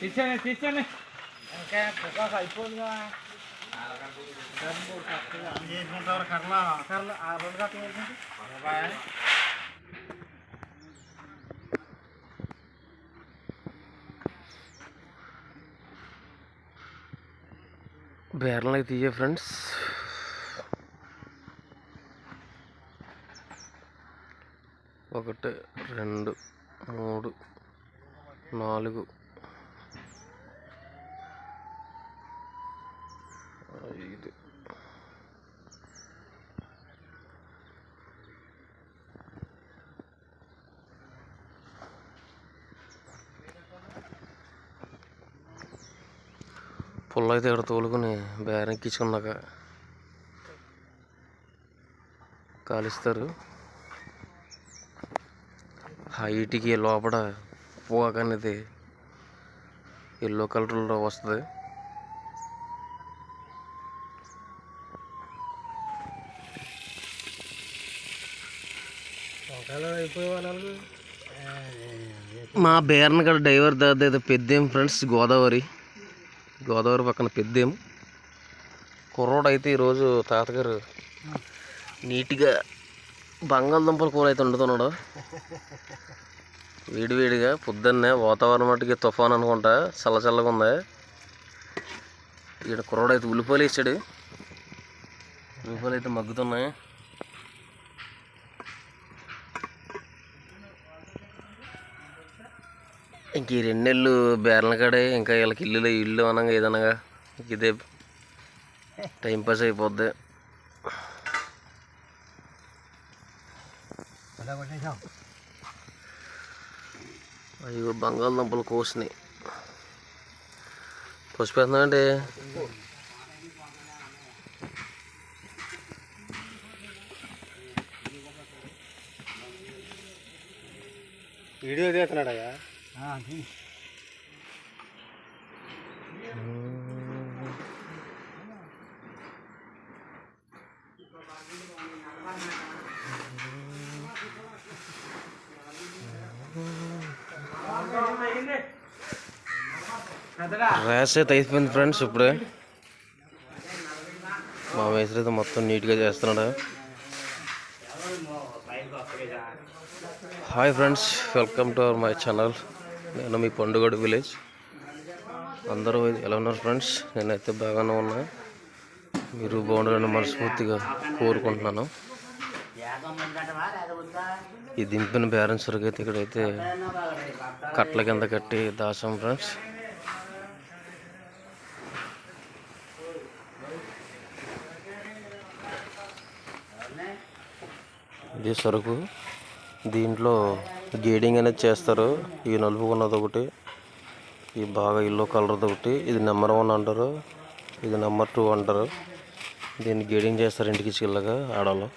తీసేయండి తీసేయండి ఇంకా పుకాసు అయిపోయిందిగా చేసుకుంటారు కర్ల కర్ల ఆ రెండు కట్టలు బేరలు అయితే ఇయ్యే ఫ్రెండ్స్. ఒకటి రెండు మూడు నాలుగు. ఐదు. పుల్ల అయితే ఇక్కడ తోలుకొని బేరెక్కించుకున్నాక కాలుస్తారు. హైట్కి లోపల పోక అనేది ఎల్లో కలర్లో వస్తుంది. మా బేరన్ గడ డ్రైవర్ దాదా పెద్దేం ఫ్రెండ్స్ గోదావరి. గోదావరి పక్కన పెద్దేము. కుర్రోడు అయితే ఈరోజు తాతగారు నీట్గా బంగాళదుంపల కూర అయితే వండుతున్నాడు. వేడివేడిగా పొద్దున్నే వాతావరణం మటుకి తుఫాన్ అనుకుంటా చల్ల చల్లగా ఉంది. ఇక్కడ కుర్రోడు అయితే ఉల్లిపాయలు వేసాడు. ఉల్లిపాయలు అయితే మగ్గుతున్నాయి. ఇంక ఈ రెండు నెలలు బేరల కాడే ఇంకా వీళ్ళకి ఇల్లు ఇల్లు అనగా ఏదనగా ఇంక ఇదే టైం పాస్ అయిపోద్ది. అయ్యో బంగాళదుంపలు కోసినాయి. కోసిపోతున్నాయండి వీడియో తీస్తున్నాడయ్యా. Ah, ర్యాస్ అయితే అయిపోయింది ఫ్రెండ్స్ ఇప్పుడే. మా మేస్త్రి అయితే మొత్తం నీట్గా చేస్తున్నాడు. Hi friends welcome to our my channel నేను మీ పండుగడు విలేజ్. అందరూ ఎలా ఉన్నారు ఫ్రెండ్స్? నేనైతే బాగానే ఉన్నా. మీరు బాగుండాలని మనస్ఫూర్తిగా కోరుకుంటున్నాను. ఈ దింపిన బ్యాలెన్స్ వరకు అయితే ఇక్కడైతే కట్ల కింద కట్టి దాసాం ఫ్రెండ్స్. ఇది సరుకు. దీంట్లో గేడింగ్ అనేది చేస్తారు. ఈ నలుపు ఉన్నది ఒకటి ఈ బాగా ఇల్లో కలర్ది ఒకటి. ఇది నెంబర్ వన్ అంటారు. ఇది నెంబర్ టూ అంటారు. దీన్ని గేడింగ్ చేస్తారు ఇంటికి చిల్లగా ఆడలో